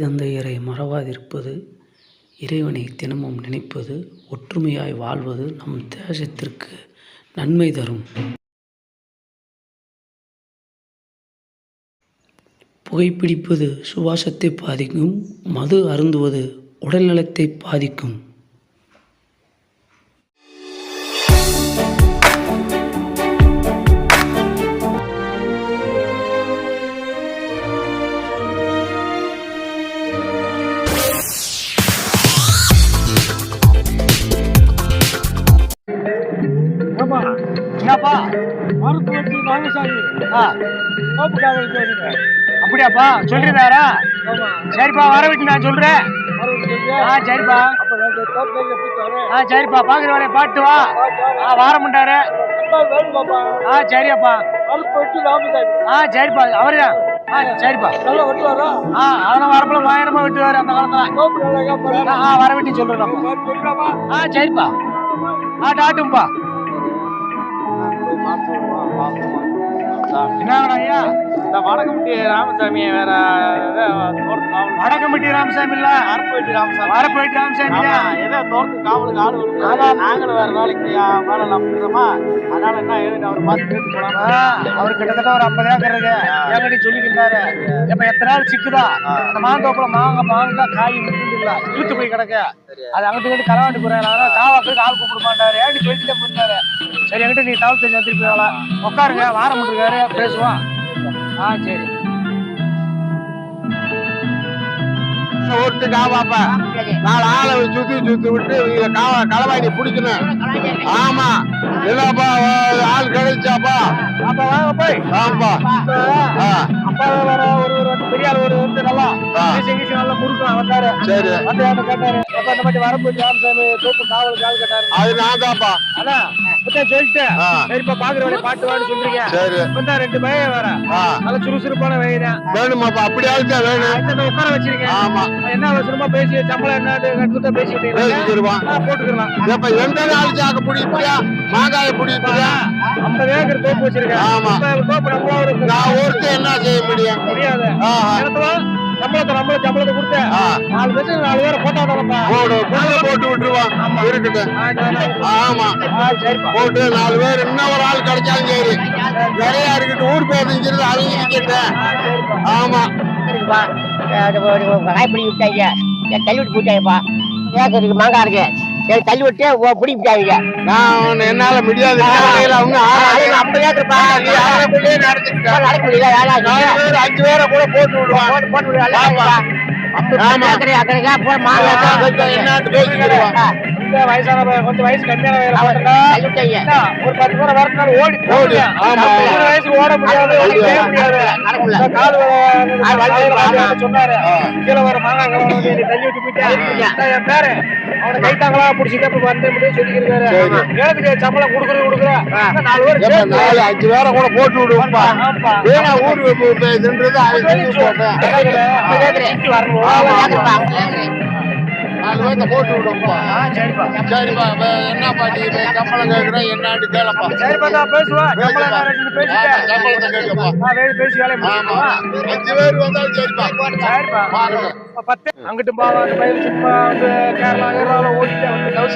தந்தையரை மறவாதிருப்பது இறைவனை தினமும் நினைப்பது ஒற்றுமையாய் வாழ்வது நம் தேசத்திற்கு நன்மை தரும். புகைப்பிடிப்பது சுவாசத்தை பாதிக்கும் மது அருந்துவது உடல்நலத்தை பாதிக்கும். ராமசாமி ஆ. கோப்பு அப்படியாப்பா சொல்லிருந்தாரா சரிப்பா வர விட்டு நான் சொல்றேன். ஆ சரிப்பா. ஆ சரிப்பா பாக்குற வேலையை பாட்டு வா. ஆ வார மாட்டாரு ஆ சரியாப்பா. ஆ சரிப்பா அவர்தான் ஆ சரிப்பா. நல்லா வெட்டுவாரா ஆ அதெல்லாம் வரப்பல பயங்கரமா வெட்டுவாரு அந்த காலத்துல. ஆ வர விட்டு சொல்றேன் ஆ சரிப்பா. ஆ டாட்டும்பா. என்னங்கடா ஐயா? இந்த வடகமுட்டி ராமசாமி வேற வடக்கம்பட்டி ராமசாமி இல்ல? அரப்பேட்டி ராமசாமி. வரப்போயிட்டு ராமசாமி ஏதோ தோட்டத்துக்கு காவலுக்கு ஆள். வருது நாங்களும் வேற வேலைக்கு வேலை நம்பிக்கிறோமா அதனால என்ன ஏதுன்னு அவர் பார்த்து அவர் கிட்டத்தட்ட ஒரு ஐம்பது ஏக்கர் இருக்கு. ஏங்கடி சொல்லிக்கிட்டாரு. இப்ப எத்தனை நாள் சிக்குதா? அந்த மாந்தோப்புல மாங்க மாங்காய் காய் முட்டுல இழுத்து போய் கிடக்க. அது அங்கிட்டு இங்கிட்டு களவாண்டு போறாரு காவாக்கு ஆள் கூப்பிட மாட்டாரு ஏன்னு சொல்லிட்டு போயிருந்தாரு? சரி என்கிட்ட நீ தகவல் தெரிஞ்சு திருப்பி உட்காருங்க வாரம் இருக்காரு பேசுவோம். ஆ சரி. ஒருத்து காவாப்ப நாலு ஆளை சுத்தி சுத்தி விட்டு இவங்க காவ களவாணி பிடிக்கணும். ஆமா என்னப்பா ஆள் கிடைச்சாப்பா? அப்ப வாங்க போய். ஆமாப்பா ஆ, அப்பா வர ஒரு பெரிய ஆள்? ஒரு வந்து நல்லா நல்லா வந்தாரு. சரி. வந்து கேட்டாரு. அப்ப இந்த மாதிரி வரப்போய் ராமசாமி தோப்பு காவல் காவல் கேட்டாரு அது நான் தான்ப்பா. அண்ணா இப்பதான் சொல்லிட்டேன். ஆ. சரிப்பா பாக்குற வேலையை பாட்டு வான்னு சொல்றீங்க. சரி. இப்ப ரெண்டு பையன் வேற. ஆ. நல்ல சுறுசுறுப்பான வயதான் வேணுமாப்பா அப்படியாவது தான் வேணும் உட்கார வச்சிருக்கேன் ஆமா. என்ன அவசரமா பேசி சம்பளம் என்ன கட்டுக்கிட்ட பேசிட்டு போட்டுக்கலாம் இப்ப எந்த நாள் சாக்க பிடிப்பியா மாங்காய பிடிப்பியா ஐம்பது ஏக்கர் தோப்பு வச்சிருக்கேன். ஆமா. தோப்பு நம்ம நான் ஒருத்தர் என்ன செய்ய முடியும்? முடியாது. சம்பளத்தை நம்மள சம்பளத்தை கொடுத்து. நாலு பேருக்கு நாலு பேரை போட்டா புல்ல போட்டு விட்டுருவான் இருக்கட்டும் ஆமா போட்டு நாலு பேர் இன்னும் ஒரு ஆள் கிடைச்சாலும் சரி நிறைய இருக்கட்டும் ஊர் பேசுங்கிறது அவங்க இருக்கட்டும் ஆமா காய்பிடி விட்டாங்க தள்ளி விட்டு போயிட்டாங்கப்பா மாங்காய் இருக்கு சரி தள்ளி விட்டு ஓ- பிடி விட்டாங்க நான் என்னால முடியாது. ஐம்பது நடந்துக்கிட்ட நடக்க முடியல அஞ்சு பேரை கூட போட்டு விடுவான் போட்டு போட்டு விடு, நல்லா ஆமா. இருக்குப்பா. ஐம்பது ஆமா. ஏக்கரு அக்கறைக்கா போ மாங்காய் கொஞ்சம் இந்த வயசான கொஞ்சம் வயசு கம்மியான ஒரு பத்து பேரை வரட்டுனாலும் ஓடி ஓடி. இருபது வயசுக்கு ஓட முடியாது கால். சொன்னாரு. கீழே வர மாங்காய் வந்து தள்ளி விட்டு போயிட்டேன். என் பேரு. அவனை கைத்தாங்களா பிடிச்சிட்டு அப்ப வந்து முடியும் சொல்லிக்கிறாரு. ஏதுக்கு சம்பளம் கொடுக்குறது கொடுக்குற. ஆ. இன்னும் நாலு பேர் நாலு அஞ்சு பேரை கூட போட்டு விடுவோம்ப்பா. ஏன்னா ஊர் இதுன்றது போட்டேன் வரணும். பேர்த்த போட்டு விடுவோம்ப்பா. சரிப்பா. இப்ப என்ன பாட்டி இப்ப சம்பளம் கேட்கிறேன் என்னான்னு கேளப்பா. சரிப்பா நான் பேசுவேன் சம்பளத்தை கேட்கப்பா பேசி வேலையை. அஞ்சு பேர் வந்தாலும் சரிப்பா. சரிப்பா. பத்து. அங்கிட்டு போவா பயிர் சும்மா வந்து கேரளா வந்துருக்காங்க என்ன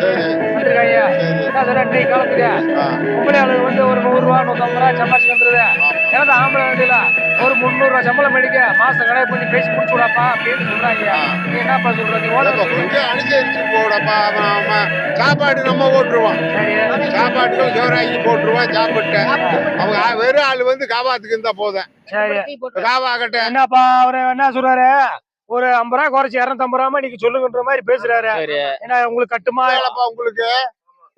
சார் காலத்துக்கு ஒரு நூறு ரூபா நூத்தம்பது ரூபா சம்பாதிச்சு வந்துருது எனது ஆம்பளை வண்டியில ஒரு முந்நூறு ரூபா சம்பளம் மேடிக்க மாசம் கடை பண்ணி பேசி முடிச்சு விடாப்பா அப்படின்னு சொல்றாங்க. நீ என்னப்பா சொல்ற? நீ ஓட ஏப்பா, கொஞ்சம் அனுசரிச்சு போடப்பா அவன் அவன். சாப்பாடு நம்ம ஓட்டுருவான் சரி. சாப்பாட்டுக்கும் சோறாக்கி போட்டுருவான் சாப்பிட்டு. அவங்க வெறும் ஆள் வந்து காவாத்துக்கு இருந்தா போதும். சரி. காவாகட்ட என்னப்பா அவரு என்ன சொல்றாரு? ஒரு ஐம்பது ரூபா குறைச்சு இரநூத்தம்பது ரூபா நீங்க சொல்லுங்கன்ற மாதிரி பேசுறாரு. ஏன்னா உங்களுக்கு கட்டுமா? உங்களுக்கு.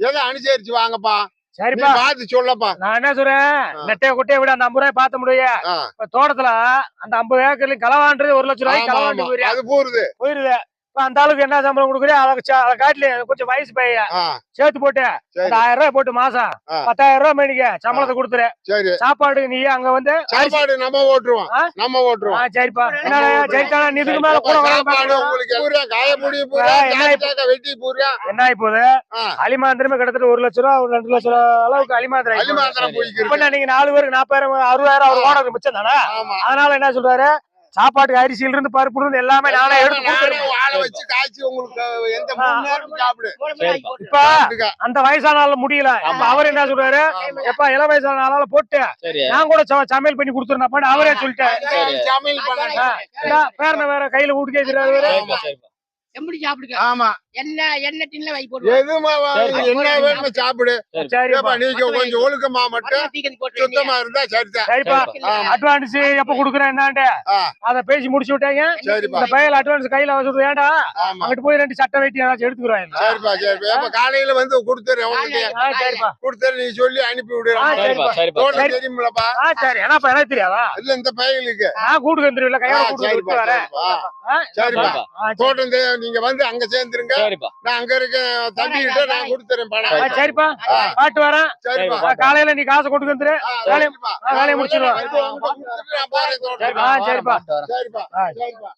எதை அனுசரிச்சு வாங்கப்பா? சரிப்பா. பார்த்து சொல்லப்பா. நான் என்ன சொல்றேன் நெட்டைய குட்டைய விட அந்த ஐம்பது ரூபாய் பார்த்த முடியும் ஆ. இப்ப தோட்டத்துல அந்த ஐம்பது ஏக்கர்ல களவான்றது ஒரு லட்சம் ஆமா, களவாண்டு ஆமா. போயிரு. அது போயிருது. இப்ப அந்த ஆளுக்கு என்ன சம்பளம் கொடுக்குறியோ அதை காட்டில கொஞ்சம் வயசு பையன் சேர்த்து போட்டு ஆயிரம் ரூபாய் போட்டு மாசம். பத்தாயிரம் ரூபாய் மேடிக்க சம்பளத்தை கொடுத்துரு. சாப்பாடு நீ அங்க வந்து சாப்பாடு நம்ம ஓட்டுருவோம்? நம்ம ஓட்டுருவோம். சரிப்பா. என்ன சரிதானா? நீ இதுக்கு மேல கூட வெட்டி பூரா. என்ன ஆயிப்போகுது? ஆ. அலிமாந்திரமே கிட்டத்தட்ட ஒரு லட்சம் ரூபா ஒரு ரெண்டு லட்சம் ரூபா அளவுக்கு அலிமாந்திரம் என்ன நீங்க நாலு பேருக்கு நாற்பதாயிரம் அறுபதாயிரம் அவர் ஓனர் மிச்சம் தானே? அதனால என்ன சொல்றாரு? சாப்பாட்டுக்கு அரிசியில இருந்து பருப்புல இருந்து எல்லாமே நானே எடுத்து ஆளை வச்சு காய்ச்சி உங்களுக்கு எந்த சாப்பிடு. இப்ப. அந்த வயசானால முடியல. அவர் என்ன சொல்றாரு? எப்ப இள வயசான ஆளால போட்டு நான் கூட சமையல் பண்ணி கொடுத்துருந்தப்பான்னு அவரே பண்ண பேரன வேற கையில வீட்டுக்கே எப்படி சாப்பிடுங்க? ஆமா. என்ன என்ன டின்ல வை போடுவோம் எதுமா சரிப்பா. என்ன வேணுமோ சாப்பிடு. சரிப்பா. நீங்க கொஞ்சம் ஒழுக்கமா மட்டும் சுத்தமா இருந்தா சரிதான். சரிப்பா. அட்வான்ஸ் எப்ப குடுக்குறேன் என்னான்ட்டு. அத பேசி முடிச்சு விட்டாங்க. சரிப்பா. இந்த பையல் அட்வான்ஸ் கையில வச்சுட்டு ஏன்டா? ஆமா. அங்கிட்டு போய் ரெண்டு சட்டை வெட்டி ஏதாச்சும் எடுத்துக்கிறேன் சரிப்பா சரிப்பா. ஏப்பா காலையில வந்து கொடுத்துறேன் உங்ககிட்ட சரிப்பா. கொடுத்துரு நீ சொல்லி அனுப்பி விடு. ஆ, சரிப்பா சரிப்பா. தோட்டம் தெரியுமில்லப்பா. ஆ சரி. என்னப்பா எனக்கு தெரியாதா? இல்ல இந்த பையலுக்கு நான் கூட்டு வந்துருவில்ல ஆ, கையோட கூட்டு வரேன். சரிப்பா. தோட்டம் நீங்க வந்து அங்க சேர்ந்துருங்க. நான் அங்க இருக்க தம்பி கிட்ட நான் கொடுத்துறேன் பணம். சரிப்பா. பாட்டு வரேன். சரிப்பா. காலையில நீ காசு கொண்டு வந்துரு. வேலையை-. ஆ சரிப்பா. சரிப்பா. சரிப்பா.